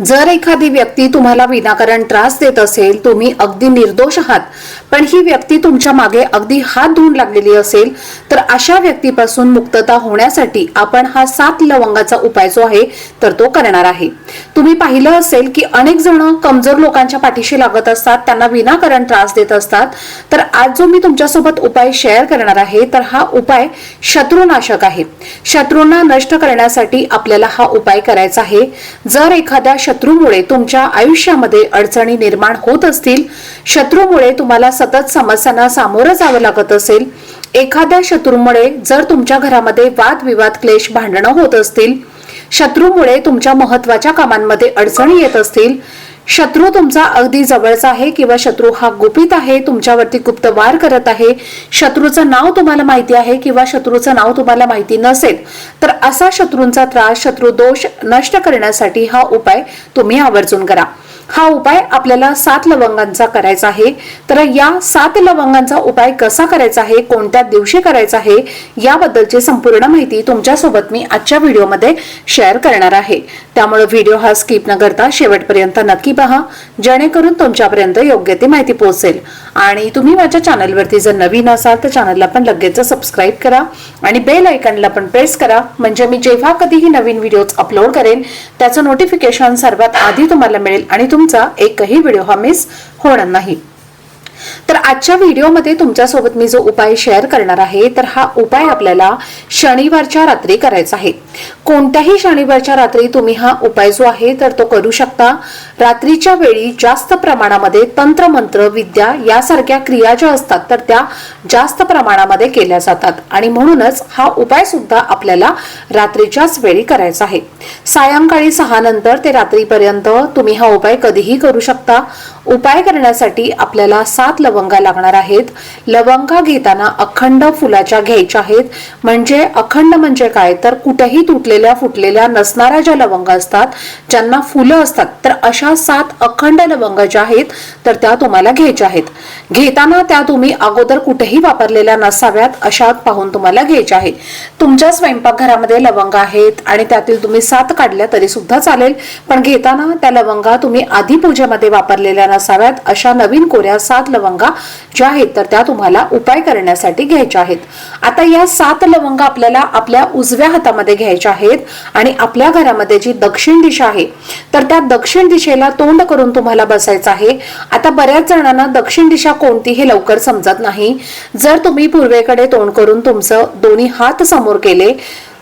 जर एखादी व्यक्ती तुम्हाला विनाकारण त्रास देत असेल तुम्ही अगदी निर्दोष आहात. पण ही व्यक्ती तुमच्या मागे अगदी हात धुवून लागलेली असेल तर अशा व्यक्तीपासून मुक्तता होण्यासाठी आपण हा सात लवंगाचा उपाय जो आहे तर तो करणार आहे. तुम्ही पाहिलं असेल की अनेक जण कमजोर लोकांच्या पाठीशी लागत असतात त्यांना विनाकारण त्रास देत असतात. तर आज जो मी तुमच्यासोबत उपाय शेअर करणार आहे तर हा उपाय शत्रुनाशक आहे. शत्रूंना नष्ट करण्यासाठी आपल्याला हा उपाय करायचा आहे. जर एखाद्या शत्रूमुळे तुमच्या आयुष्यामध्ये अडचणी निर्माण होत असतील शत्रूमुळे तुम्हाला सतत समस्यांना सामोरं जावं लागत असेल एखाद्या शत्रूमुळे जर तुमच्या घरामध्ये वादविवाद क्लेश भांडणं होत असतील शत्रूमुळे तुमच्या महत्त्वाच्या कामांमध्ये अडचणी येत असतील. शत्रू तुमचा अगदी जवळचा आहे किंवा शत्रू हा गुपित आहे तुमच्यावरती गुप्त वार करत आहे. शत्रूचं नाव तुम्हाला माहिती आहे किंवा शत्रूचं नाव तुम्हाला माहिती नसेल तर असा शत्रूंचा त्रास शत्रू दोष नष्ट करण्यासाठी हा उपाय तुम्ही आवर्जून करा. हा उपाय आपल्याला सात लवंगांचा करायचा आहे. तर या सात लवंगांचा उपाय कसा करायचा आहे कोणत्या दिवशी करायचा आहे याबद्दलची संपूर्ण माहिती तुमच्यासोबत मी आजच्या व्हिडिओमध्ये शेअर करणार आहे. त्यामुळे व्हिडिओ हा स्किप न करता शेवटपर्यंत नक्की पहा जेणेकरून तुमच्यापर्यंत योग्य ती माहिती पोहोचेल. आणि तुम्ही माझ्या चॅनलवरती जर नवीन असाल तर चॅनलला पण लगेच सबस्क्राईब करा आणि बेल आयकनला पण प्रेस करा. म्हणजे मी जेव्हा कधीही नवीन व्हिडिओज अपलोड करेन त्याचं नोटिफिकेशन सर्वात आधी तुम्हाला मिळेल आणि तुमचा एकही व्हिडिओ हा मिस होणार नाही. तर आजच्या व्हिडिओमध्ये तुमच्यासोबत मी जो उपाय शेअर करणार आहे तर हा उपाय आपल्याला शनिवारच्या रात्री करायचा आहे. कोणत्याही शनिवारच्या रात्री तुम्ही हा उपाय जो आहे तर तो करू शकता. रात्रीच्या वेळी जास्त प्रमाणामध्ये तंत्रमंत्र विद्या यासारख्या क्रिया ज्या असतात तर त्या जास्त प्रमाणामध्ये केल्या जातात. आणि म्हणूनच हा उपाय सुद्धा आपल्याला रात्रीच्याच वेळी करायचा आहे. सायंकाळी सहा नंतर ते रात्रीपर्यंत तुम्ही हा उपाय कधीही करू शकता. उपाय करण्यासाठी आपल्याला सात लवंगा लागणार आहेत. लवंगा घेताना अखंड फुलाच्या घ्यायच्या आहेत. म्हणजे अखंड म्हणजे काय? तर कुठेही तुटलेल्या फुटलेल्या नसणाऱ्या ज्या लवंगा असतात ज्यांना फुलं असतात तर अशा सात अखंड लवंगा ज्या आहेत तर त्या तुम्हाला घ्यायच्या आहेत. घेताना त्या तुम्ही अगोदर कुठेही वापरलेल्या नसाव्यात अशा पाहून तुम्हाला घ्यायच्या आहेत. तुमच्या स्वयंपाकघरामध्ये लवंगा आहेत आणि त्यातील तुम्ही सात काढल्या तरी सुद्धा चालेल. पण घेताना त्या लवंगा तुम्ही आधी पूजेमध्ये वापरलेल्या नसाव्यात अशा नवीन कोऱ्या सात लवंगा ज्या आहेत तर त्या तुम्हाला उपाय करण्यासाठी घ्यायच्या आहेत. आता या सात लवंगा आपल्याला आपल्या उजव्या हातामध्ये घ्यायच्या आहेत आणि आपल्या घरामध्ये जी दक्षिण दिशा आहे तर त्या दक्षिण दिशेला तोंड करून तुम्हाला बसायचं आहे. आता बऱ्याच जणांना दक्षिण दिशा कोणती हे लवकर समजत नाही. जर तुम्ही पूर्वेकडे तोंड करून तुमचं दोन्ही हात समोर केले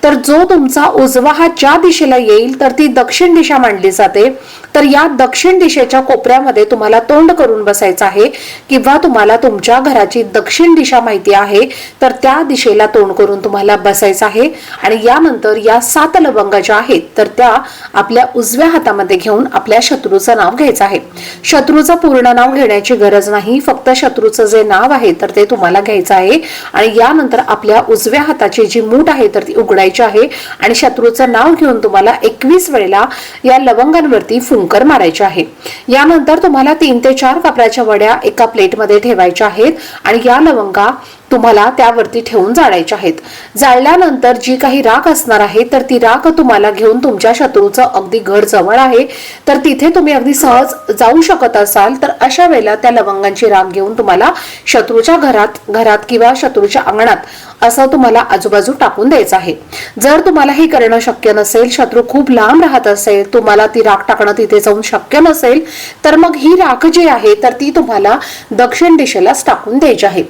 तर जो तुमचा उजवा हात ज्या दिशेला येईल तर ती दक्षिण दिशा मांडली जाते. तर या दक्षिण दिशेच्या कोपऱ्यामध्ये तुम्हाला तोंड करून बसायचं आहे किंवा तुम्हाला तुमच्या घराची दक्षिण दिशा माहिती आहे तर त्या दिशेला तोंड करून तुम्हाला बसायचं आहे. आणि यानंतर या सात लवंगा ज्या आहेत तर त्या आपल्या उजव्या हातामध्ये घेऊन आपल्या शत्रूचं नाव घ्यायचं आहे. शत्रूचं पूर्ण नाव घेण्याची गरज नाही फक्त शत्रूचं जे नाव आहे तर ते तुम्हाला घ्यायचं आहे. आणि यानंतर आपल्या उजव्या हाताची जी मूठ आहे तर ती उघडायची आहे आणि शत्रूचं नाव घेऊन तुम्हाला एकवीस वेळेला या लवंगांवरती फुंकर मारायचे आहे. यानंतर तुम्हाला तीन ते चार कापराच्या वड्या एका प्लेटमध्ये ठेवायच्या आहेत आणि या लवंगा तुम्हाला त्यावरती ठेवून जाळायच्या आहेत. जाळल्यानंतर जी काही राख असणार आहे तर ती राख तुम्हाला घेऊन तुमच्या शत्रूचं अगदी घर जवळ आहे. तर तिथे तुम्ही अगदी सहज जाऊ शकत असाल तर अशा वेळेला त्या लवंगांची राख घेऊन तुम्हाला शत्रूच्या घरात घरात किंवा शत्रूच्या अंगणात असं तुम्हाला आजूबाजू टाकून द्यायचं आहे. जर तुम्हाला हे करणं शक्य नसेल शत्रू खूप लांब राहत असेल तुम्हाला ती राख टाकणं तिथे जाऊन शक्य नसेल तर मग ही राख जी आहे तर ती तुम्हाला दक्षिण दिशेलाच टाकून द्यायची आहे.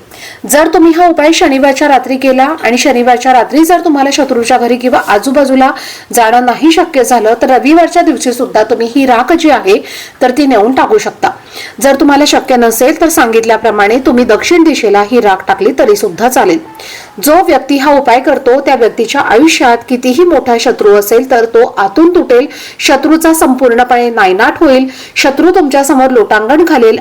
जर तुम्ही तुम्ही हा उपाय शनिवारच्या रात्री केला आणि शनिवारच्या रात्री जर तुम्हाला शत्रूच्या घरी किंवा आजूबाजूला जाणं नाही शक्य झालं तर रविवारच्या दिवशी सुद्धा तुम्ही ही राख जी आहे तर ती नेऊन टाकू शकता. जर तुम्हाला शक्य नसेल तर सांगितल्याप्रमाणे तुम्ही दक्षिण दिशेला ही राख टाकली तरी सुद्धा चालेल. जो व्यक्ती हा उपाय करतो त्या व्यक्तीच्या आयुष्यात कितीही मोठा शत्रू असेल तर तो आतून तुटेल शत्रूचा संपूर्णपणे नायनाट होईल शत्रू तुमच्यासमोर लोटांगण घालेल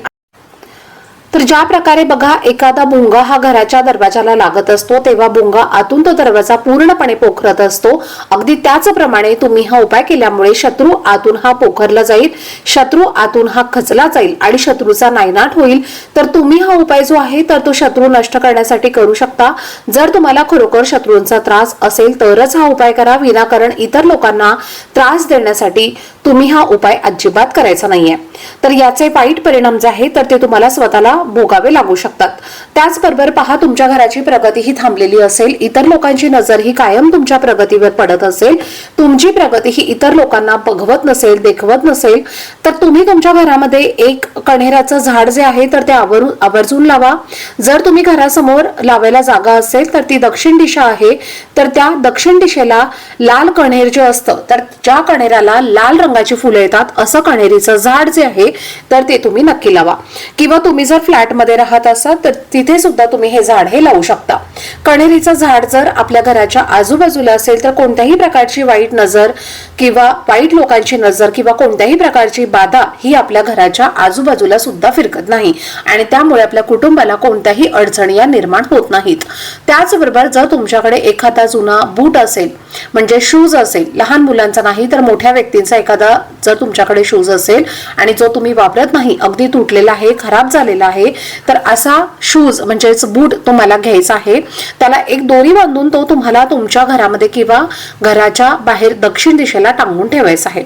तर ज्या प्रकारे बघा एखादा भुंगा हा घराच्या दरवाजाला लागत असतो तेव्हा भुंगा आतून तो दरवाजा पूर्णपणे पोखरत असतो. अगदी त्याचप्रमाणे तुम्ही हा उपाय केल्यामुळे शत्रू आतून हा पोखरला जाईल शत्रू आतून हा खचला जाईल आणि शत्रूचा नायनाट होईल. तर तुम्ही हा उपाय जो आहे तर तो शत्रू नष्ट करण्यासाठी करू शकता. जर तुम्हाला खरोखर शत्रूंचा त्रास असेल तरच हा उपाय करा. विनाकारण इतर लोकांना त्रास देण्यासाठी तुम्ही हा उपाय अजिबात करायचा नाहीये. तर याचे वाईट परिणाम जे आहे तर ते तुम्हाला स्वतःला भोगावे लागू शकतात. त्याचबरोबर पहा तुमच्या घराची प्रगती ही थांबलेली असेल इतर लोकांची नजर ही कायम तुमच्या प्रगतीवर पडत असेल तुमची प्रगती ही इतर लोकांना बघवत नसेल देखवत नसेल तर तुम्ही तुमच्या घरामध्ये एक कण्हेराचं झाड जे आहे तर ते आवरून आवर्जून लावा. जर तुम्ही घरासमोर लावायला जागा असेल तर ती दक्षिण दिशा आहे तर त्या दक्षिण दिशेला लाल कणेर जे असतं तर ज्या कणेराला लाल रंग रंगाची फुलं येतात. असं कण्हेरीचं झाड जे आहे तर ते तुम्ही नक्की लावा. किंवा तुम्ही जर फ्लॅटमध्ये राहत असाल तर तिथे सुद्धा तुम्ही हे झाड हे लावू शकता. कण्हेरीचं झाड जर आपल्या घराच्या आजूबाजूला असेल तर कोणत्याही प्रकारची वाईट नजर किंवा वाईट लोकांची नजर किंवा कोणत्याही प्रकारची बाधा ही आपल्या घराच्या आजूबाजूला सुद्धा फिरकत नाही. आणि त्यामुळे आपल्या कुटुंबाला कोणत्याही अडचणी या निर्माण होत नाहीत. त्याचबरोबर जर तुमच्याकडे एखादा जुना बूट असेल म्हणजे शूज असेल लहान मुलांचा नाही तर मोठ्या व्यक्तींचा एखादा जर तुमच्याकडे शूज असेल आणि जो तुम्ही वापरत नाही अगदी तुटलेला आहे खराब झालेला आहे तर असा शूज म्हणजेच बूट तुम्हाला घ्यायचा आहे. त्याला एक दोरी बांधून तो तुम्हाला तुमच्या घरामध्ये किंवा घराच्या बाहेर दक्षिण दिशेला टांगून ठेवायचा आहे.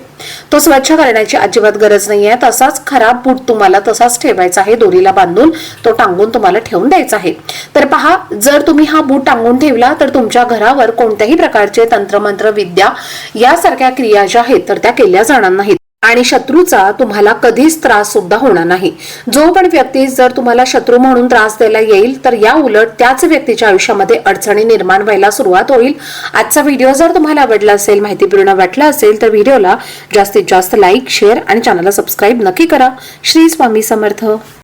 तो स्वच्छ करण्याची अजिबात गरज नाही आहे तसाच खराब बूट तुम्हाला तसाच ठेवायचा आहे. दोरीला बांधून तो टांगून तुम्हाला ठेवून द्यायचा आहे. तर पहा जर तुम्ही हा बूट टांगून ठेवला तर तुमच्या घरावर कोणत्याही प्रकारचे तंत्रमंत्र विद्या यासारख्या क्रिया ज्या आहेत तर त्या केल्या जाणार नाहीत. आणि शत्रूचा तुम्हाला कधीच त्रास सुद्धा होणार नाही. जो पण व्यक्ती जर तुम्हाला शत्रू म्हणून त्रास द्यायला येईल तर या उलट त्याच व्यक्तीच्या आयुष्यामध्ये अडचणी निर्माण व्हायला सुरुवात होईल. आजचा व्हिडिओ जर तुम्हाला आवडला असेल माहितीपूर्ण वाटला असेल तर व्हिडिओला जास्तीत जास्त लाईक शेअर आणि चॅनलला सबस्क्राईब नक्की करा. श्री स्वामी समर्थ.